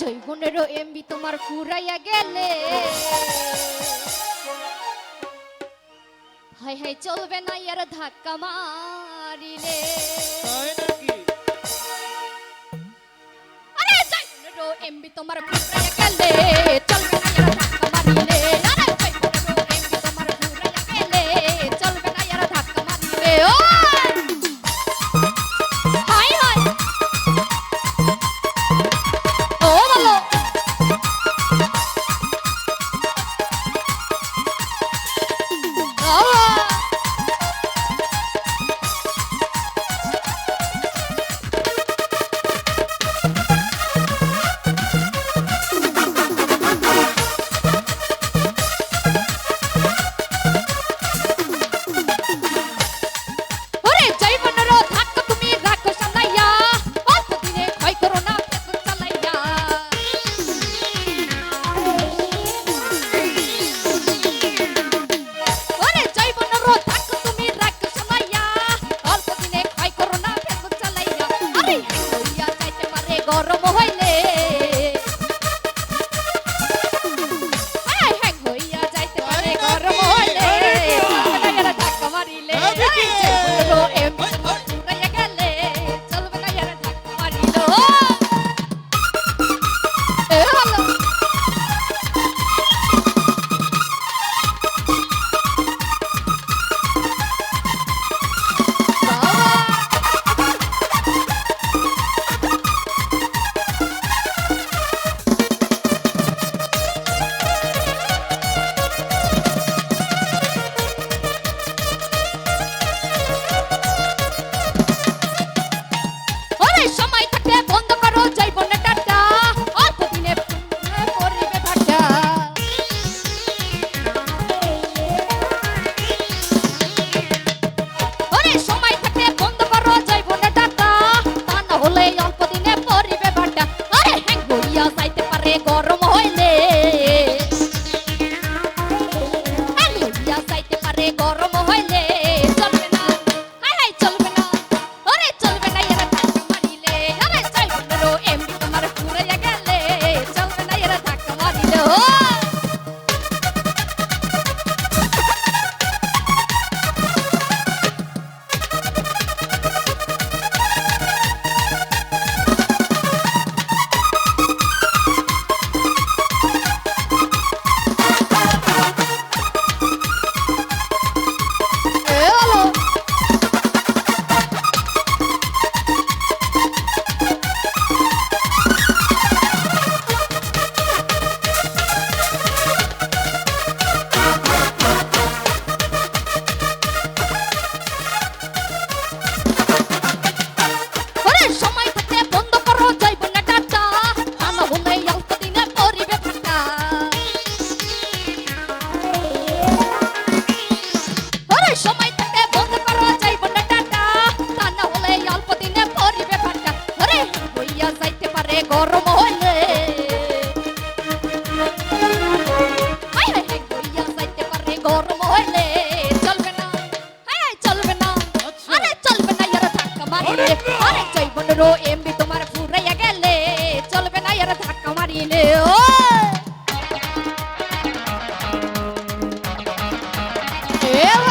জয় গুণেরও MB তোমার ফুরাইয়া গেলে। হাই হাই চলবে না ইয়ার ধাক্কা মারিলে। এমবি তোমার ফুরাইয়া গেলে। চলবে না ইয়ার ধাক্কা মারিলে। গরম হইলে মারিলে আরে জৈবন রো এমবি তোমার ফুরাইয়া গেলে চলবে না এর ধাক্কা মারিলে ও Yeah.